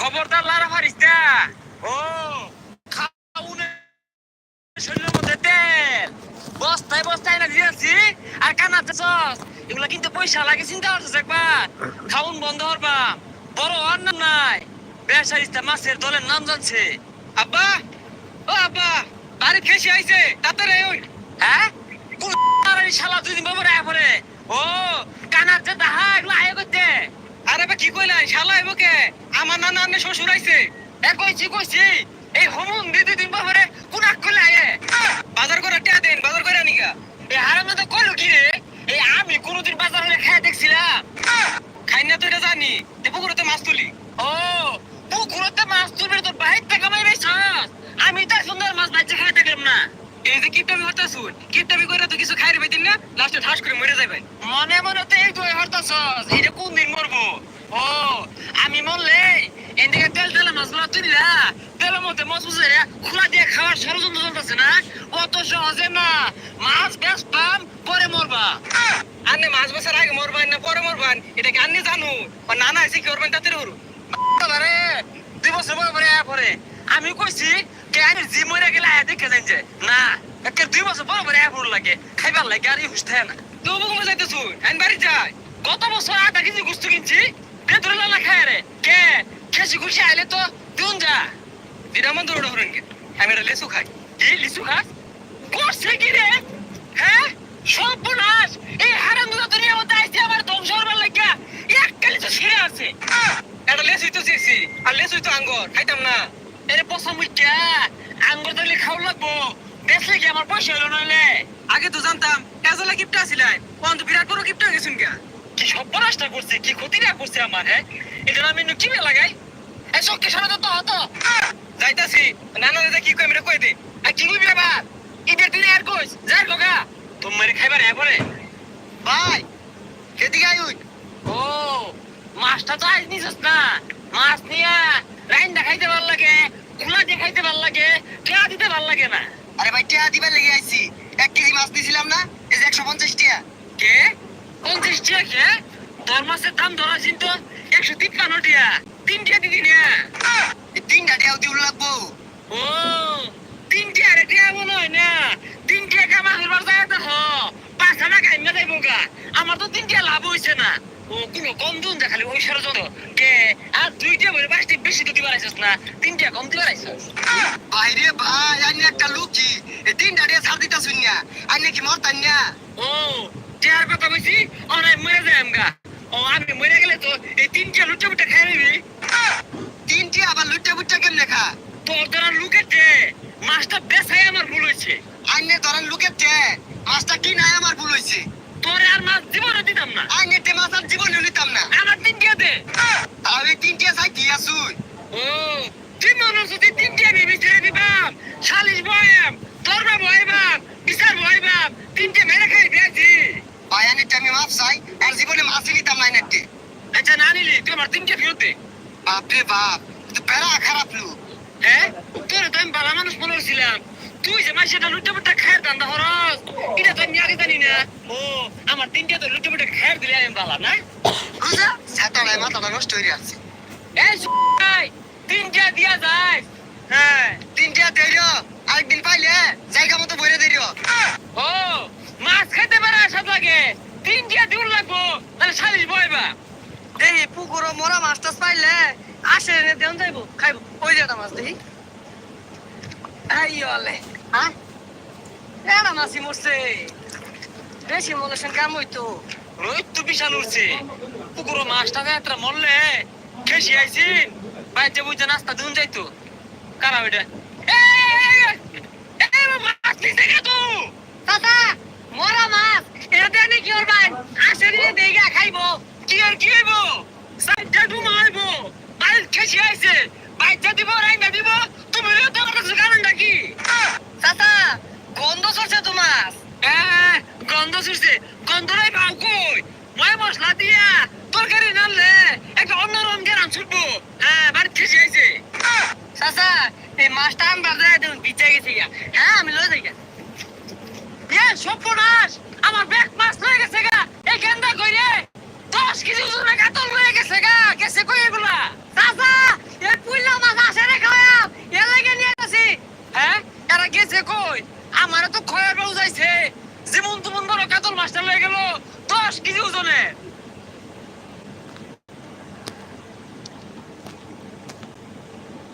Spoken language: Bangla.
খবরদার লারা পারিস না ও তেল। বস্তায় কানাতে পয়সা লাগে, চিন্তা করছিস একবার। খাউন বন্ধ করবা। বড় আর নাই। বেসারিস্তা মাছের দলের নাম জানছে। আব্বা, ও আব্বা, বাড়ি ফেসে আইছে, তাড়াতাড়ি ওই হ্যাঁ? ও, কানার যে দাহা, এগুলো আয় করতে আরে বা কি কইলাই শালা আইব কে আমার নানা আন্নে শ্বশুর আইছে। এ কইছি এই হোমুন দি দুই দিন বাবু রে কোন আক আয়ে। বাজার করে টিয়া দেন, বাজার করে নিগা এ হারামে তো কইলো কি রে? এই আমি কোনদিন বাজার হলে খাই দেখছিলাম। খাই না তো এটা জানি, তে পুকুরতে মাছ তুলি। ও, পুকুরতে মাছ তুলবি তোর বাহির থেকে মাই বেছাস আমি তো সুন্দর মাছ বাচ্চা খাই দেখলাম না। এই যে কিপটামি হতাছুন কিপটামি করে তো কিছু খাই রে দিন না, লাস্টে ঠাস করে মরে যাবেন মনে মনে তো এই দুই হতাছস এটা কোন দিন মরবো? ও আমি মরলে এদিকে তেল তেলে মাছগুলো তুলিলা তেলের মধ্যে মাছ বুঝে খোলা দিয়ে খাওয়ার ষড়যন্ত্র চলতেছে না? অত সহজে না। মাছ বেশ পাম পরে মরবা। আন্নে মাছ বেচার আগে মরবান না পরে মরবান? এটা কি জানু? ও নানা এসে কি করবেন তাতে হরু বাবারে দুই বছর পরে পরে পরে। আমি কইছি, কে আমি জি মরে গেলে আয়া দেখে যাই যে। না, একে দুই বছর পরে পরে আয়া লাগে। খাইবার লাগে, আর ইউজ থাকে না। তো বুকুমে যাইতেছ আইন বাড়ি যাই গত বছর আধা কেজি গুস্তু কিনছি। বে ধরে লালা খায় রে। কে? খেসি খুশি আইলে তো দিন যা। দিরামন দৌড় হরেন কে? আমি এটা লেসু খাই। কি লিচু খাস? করছে কি রে? হ্যাঁ? সর্বনাশ! এই হারামগুলো দুনিয়ার মধ্যে আইছে, আমার ধ্বংস হবার লাগিয়া এক কালি তো ছিঁড়ে আছে। এটা লেসুই তো চিরছি আর লেসুই তো আঙ্গর, খাইতাম না। এরে পচা মুইটা আঙ্গর দিলে খাওয়া লাগবো। বেচলে কি আমার পয়সা হলো নইলে? আগে তো জানতাম, কাজলা কিপটা আছিলাই কোন তো বিরাট বড় কিপটা গেছুন গা। কি সর্বনাশটা করছে? কি ক্ষতিটা করছে আমার হ্যাঁ? এটা আমি কি লাগাই? এই তো। হতো যাইতাছি। নানা দাদা কি কই মেরে কই দে। আর কি কইবি আবার? আর কইস যাই গগা খাইবার হ্যাঁ পরে? ভাই কেদিকে আইউই ও মাছটা তো আজ নিছিস না। মাছ নিয়া রাইন্দা খাইতে ভালো লাগে খোলা দিয়ে খাইতে ভালো লাগে টেয়া দিতে ভালো লাগে না। আরে ভাই টিয়া দিবার লেগে আইছি। এক কেজি মাছ দিছিলাম না এই যে একশো পঞ্চাশ টিয়া। কে? পঞ্চাশ টিয়া কে? তোর মাছের দাম ধরা কিন্তু একশো তিপ্পান্ন টিয়া তিন টিয়া দিদি না। তিনটা টিয়াও দিউল লাগবো। ও তিন টিয়া রে টিয়া মনে হয় না। তিন টিয়া কামা হইবার যায় তো হ। পাঁচ হানা খাইমে যাইব গা। আমার তো তিন টিয়া লাভ হইছে না। ও কোনো কম দুন যা খালি ওই সরে যত কে? আর দুই টিয়া বলে পাঁচটি বেশি তো দিবার আইছিস না। তিন টিয়া কম দিবার আইছিস। বাইরে ভাই আইনে একটা লুকি। তিনটা টিয়া ছাড় দিতা শুনিয়া আইনে কি মরতান না? ও টিয়ার কথা বলছি অনাই মরে যায় আমগা। ও আমি মরে গেলে তো এই তিন টিয়া লুচা বুটা খাই নিবি। তিন টিয়া আবার লুটে বুটে কেমনে খা? তোর দ্বারা লুকেছে মাছটা বেসাই আমার ভুল হয়েছে। আইনে ধরেন লুকের টে মাছটা কি নাই আমার ভুল হইছে তোরে আর মাছ জীবনে দিতাম না। আইনে টে মাছ আর জীবনে নিতাম না। আমার তিন টিয়া দে। তাও এই তিন চাই কি আসুন ও তুই মানুষ যদি তিন টিয়া ভেবে ছেড়ে দিবাম। সালিশ বয়াম তোরবা বয়াম বিচার বয়াম তিনটে মেরে খাই দিয়েছি ভাই আইনে টে আমি মাছ চাই আর জীবনে মাছই নিতাম না আইনে টে আচ্ছা না নিলি তুই আমার তিনটে ফেরত দে। বাপরে বাপ তো বেড়া খারাপ লোক। হ্যাঁ? তোর তো আমি ভালো মানুষ মনে করছিলাম তুই যে মাসেটা লুটে পুটে খায়ের দান্দা হরস এটা তো আমি আগে জানি না। ও আমার তিনটে তো লুটে পুটে খায়ের দিলে আমি ভালো না? বুঝা? ছাতাটায় মাথাটা নষ্ট হয়ে আছে এই তিনটে দিয়া যায় হ্যাঁ তিনটা দেরিও আরেকদিন পাইলে জায়গা মতো বইরে দেরিও ও মাছ খাইতে পারে আসাদ লাগে তিনটে দিন লাগবো তাহলে সালিশ বইবা দেখি পুকুর মরা মাছ টাছ পাইলে আসে এনে দেন যাইবো, খাইবো। ওই যে মাছ দেখি? এই হ্যাঁ এটা মাছই মরছে। বেশি মলেছেন কাম হইতো। রোহিত বিশাল উঠছে পুকুরো মাছটা যাত্রা মরলে খেসি আইছিন বাইতে বুঝে নাস্তা দিন যাইতো। কারা ওইটা? মাছ নিতে গে চাচা, মরা মাছ। এটা দেনে কি করবেন আসে নিয়ে দেইগা, খাইবো। কি আর কি হইব? সাইডটা ডুমা হইব। বাইর খেসি আইছে। বাইতে দিব রাইনা দিব। তুমি তো কথা কারণটা কি চাচা গন্ধ চলছে তো মাছ আহ, গন্ধ ছুটছে গন্ধটাই পাও কই? ময় মশলা দিয়া তরকারি নানলে একটা অন্যরকম গেরান ছুটবো। হ্যাঁ বাড়ি খেসি আইছে। চাচা এই মাছটা আমরা দেয় দেন বিচে গেছে গা। হ্যাঁ আমি লয়ে যাই গা। এ সর্বনাশ! আমার ব্যাগ মাছ লয়ে গেছে গা। এই গেন্দা কই রে? দশ কেজি ওজনে কাতল রয়ে গেছে গা। গেছে কই এগুলা? চাচা এ পুইলা মাছ আসে রে খাওয়া এর লাগে নিয়ে গেছি। হ্যাঁ? এরা গেছে কই? আমারে তো খয়ার বেউ যাইছে যেমন তেমন বড় কাতল মাছটা লয়ে গেল দশ কেজি ওজনের